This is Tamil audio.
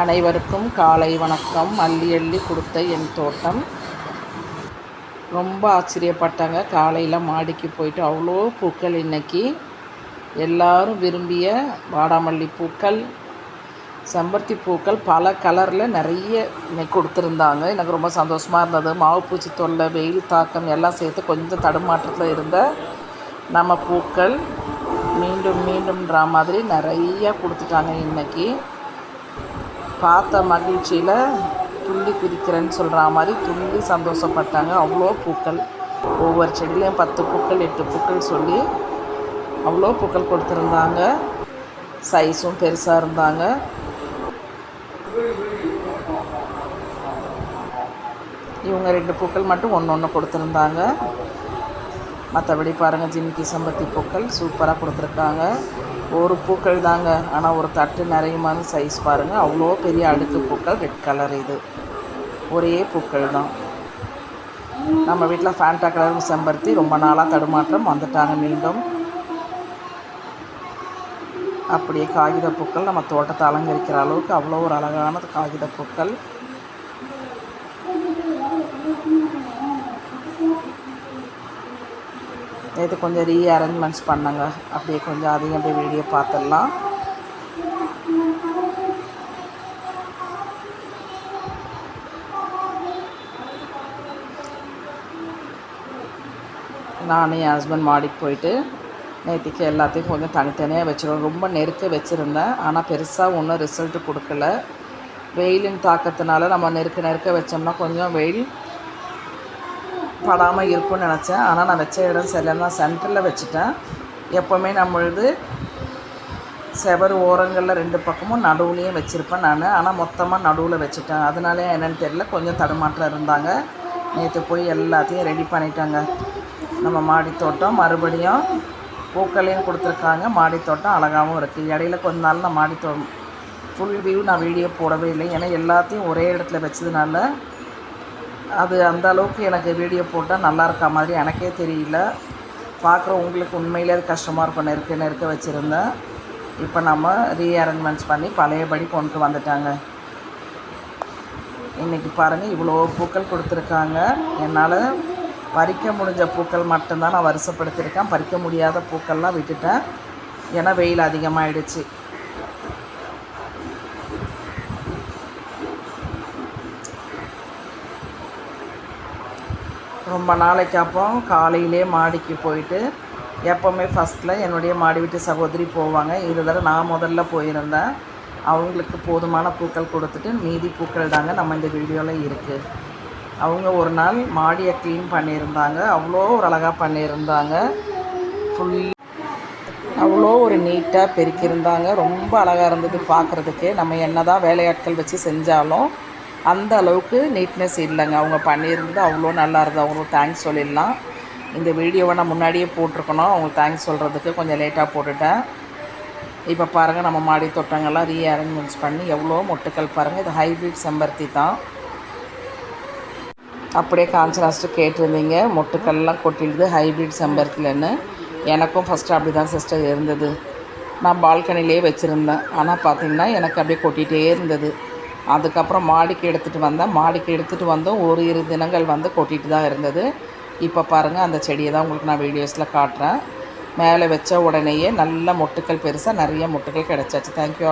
அனைவருக்கும் காலை வணக்கம். அள்ளி அள்ளி கொடுத்த என் தோட்டம். ரொம்ப ஆச்சரியப்பட்டாங்க. காலையில் மாடிக்கு போயிட்டு அவ்வளோ பூக்கள் இன்றைக்கி எல்லாரும் விரும்பிய வாடாமல்லி பூக்கள் செம்பருத்தி பூக்கள் பல கலரில் நிறைய இன்னைக்கு கொடுத்துருந்தாங்க. எனக்கு ரொம்ப சந்தோஷமாக இருந்தது. மாவு பூச்சி தொல்லை வெயில் தாக்கம் எல்லாம் சேர்த்து கொஞ்சம் தடுமாற்றத்தில் இருந்த நம்ம பூக்கள் மீண்டும் மீண்டும்ன்ற மாதிரி நிறைய கொடுத்துட்டாங்க இன்றைக்கி பார்த்த மகிழ்ச்சியில் துள்ளி குதிக்கிறேன்னு சொல்கிற மாதிரி துள்ளி சந்தோஷப்பட்டாங்க. அவ்வளோ பூக்கள். ஒவ்வொரு செடியிலையும் பத்து பூக்கள் எட்டு பூக்கள் சொல்லி அவ்வளோ பூக்கள் கொடுத்துருந்தாங்க. சைஸும் பெருசாக இருந்தாங்க. இவங்க ரெண்டு பூக்கள் மட்டும் ஒன்று ஒன்று கொடுத்துருந்தாங்க. மற்றபடி பாருங்கள் ஜிமிக்கி சம்பத்தி பூக்கள் சூப்பராக கொடுத்துருக்காங்க. ஒரு பூக்கள் தாங்க. ஆனால் ஒரு தட்டு நிறையுமான சைஸ் பாருங்கள் அவ்வளோ பெரிய அடுக்கு பூக்கள் ரெட் கலர் இது. ஒரே பூக்கள் தான். நம்ம வீட்டில் ஃபேண்டா கலர் செம்பருத்தி ரொம்ப நாளாக தடுமாற்றம் வந்துட்டாங்க மீண்டும். அப்படியே காகித பூக்கள் நம்ம தோட்டத்தை அலங்கரிக்கிற அளவுக்கு அவ்வளோ ஒரு அழகான காகித பூக்கள். நேற்று கொஞ்சம் ரீ அரேஞ்ச்மெண்ட்ஸ் பண்ணாங்க. அப்படியே கொஞ்சம் அதையும் அப்படியே வீடியோ பார்த்துடலாம். நானும் என் ஹஸ்பண்ட் மாடிக்கு போயிட்டு நேற்றுக்கு எல்லாத்தையும் கொஞ்சம் தனித்தனியாக வச்சுருவோம். ரொம்ப நெருக்க வச்சுருந்தேன். ஆனால் பெருசாக ஒன்றும் ரிசல்ட்டு கொடுக்கல. வெயிலின் தாக்கத்தினால நம்ம நெருக்க நெருக்க வச்சோம்னா கொஞ்சம் வெயில் படாமல் இருக்கும்னு நினச்சேன். ஆனால் நான் வச்ச இடம் சரியில்லைன்னா சென்டரில் வச்சுட்டேன். எப்போவுமே நம்மளது செவர் ஓரங்களில் ரெண்டு பக்கமும் நடுவுலையும் வச்சுருப்பேன் நான். ஆனால் மொத்தமாக நடுவில் வச்சுட்டேன். அதனாலே என்னென்னு தெரியல. கொஞ்சம் தடுமாற்றம் இருந்தாங்க. நேற்று போய் எல்லாத்தையும் ரெடி பண்ணிட்டாங்க. நம்ம மாடித்தோட்டம் மறுபடியும் பூக்களையும் கொடுத்துருக்காங்க. மாடித்தோட்டம் அழகாகவும் இருக்குது இடையில கொஞ்ச நாள் நான் மாடித்தோட்டம் ஃபுல் வியூ நான் வீடியோ போடவே இல்லை. ஏன்னா எல்லாத்தையும் ஒரே இடத்துல வச்சதுனால அது அந்த அளவுக்கு எனக்கு வீடியோ போட்டால் நல்லா இருக்க மாதிரி எனக்கே தெரியல. பார்க்குற உங்களுக்கு உண்மையிலே அது கஷ்டமாக இருக்கும். நெருக்க நெருக்க வச்சுருந்தேன். இப்போ நம்ம ரீஅரேஞ்ச்மெண்ட்ஸ் பண்ணி பழையபடி கொண்டு வந்துட்டாங்க. இன்றைக்கி பாருங்கள் இவ்வளோ பூக்கள் கொடுத்துருக்காங்க. என்னால் பறிக்க முடிஞ்ச பூக்கள் மட்டும்தான் நான் வருஷப்படுத்தியிருக்கேன். பறிக்க முடியாத பூக்கள்லாம் விட்டுட்டேன். ஏன்னா வெயில் அதிகமாகிடுச்சு ரொம்ப நாளைக்கு அப்புறம் காலையிலே மாடிக்கு போயிட்டு எப்போவுமே ஃபஸ்ட்டில் என்னுடைய மாடி வீட்டு சகோதரி போவாங்க. இது தடவை நான் முதல்ல போயிருந்தேன். அவங்களுக்கு போதுமான பூக்கள் கொடுத்துட்டு மீதி பூக்கள் தாங்க நம்ம இந்த வீடியோவில் இருக்குது அவங்க ஒரு நாள் மாடியை க்ளீன் பண்ணியிருந்தாங்க. அவ்வளோ ஒரு அழகாக பண்ணியிருந்தாங்க. ஃபுல் அவ்வளோ ஒரு நீட்டாக பெருக்கியிருந்தாங்க. ரொம்ப அழகாக இருந்தது பார்க்குறதுக்கு. நம்ம என்ன தான் வேலையாட்கள் வச்சு செஞ்சாலும் அந்த அளவுக்கு நீட்னஸ் இல்லைங்க. அவங்க பண்ணியிருந்தது அவ்வளோ நல்லா இருந்தது. அவங்களுக்கு தேங்க்ஸ் சொல்லிடலாம். இந்த வீடியோவை நான் முன்னாடியே போட்டிருக்கணும். அவங்களுக்கு தேங்க்ஸ் சொல்கிறதுக்கு கொஞ்சம் லேட்டாக போட்டுட்டேன். இப்போ பாருங்கள் நம்ம மாடி தோட்டங்கள்லாம் ரீ அரேஞ்ச்மெண்ட்ஸ் பண்ணி எவ்வளோ மொட்டுக்கள் பாருங்கள் இது ஹைப்ரிட் செம்பருத்தி தான். அப்படியே கான்சராஸ்ட்டு கேட்டிருந்தீங்க. மொட்டுக்கள்லாம் கொட்டிடுது ஹைப்ரிட் செம்பருத்திலன்னு. எனக்கும் ஃபஸ்ட்டு அப்படி தான் சிஸ்டர் இருந்தது. நான் பால்கனிலே வச்சுருந்தேன். ஆனால் பார்த்திங்கன்னா எனக்கு அப்படியே கொட்டிகிட்டே இருந்தது. அதுக்கப்புறம் மாடிக்கு எடுத்துகிட்டு வந்தேன். மாடிக்கு எடுத்துகிட்டு வந்தோம் ஒரு இரு தினங்கள் வந்து கொட்டிகிட்டு தான் இருந்தது. இப்போ பாருங்கள் அந்த செடியை தான் உங்களுக்கு நான் வீடியோஸில் காட்டுறேன். மேலே வச்ச உடனேயே நல்ல மொட்டுக்கள் பெருசாக நிறைய மொட்டுக்கள் கிடச்சாச்சு. தேங்க்யூ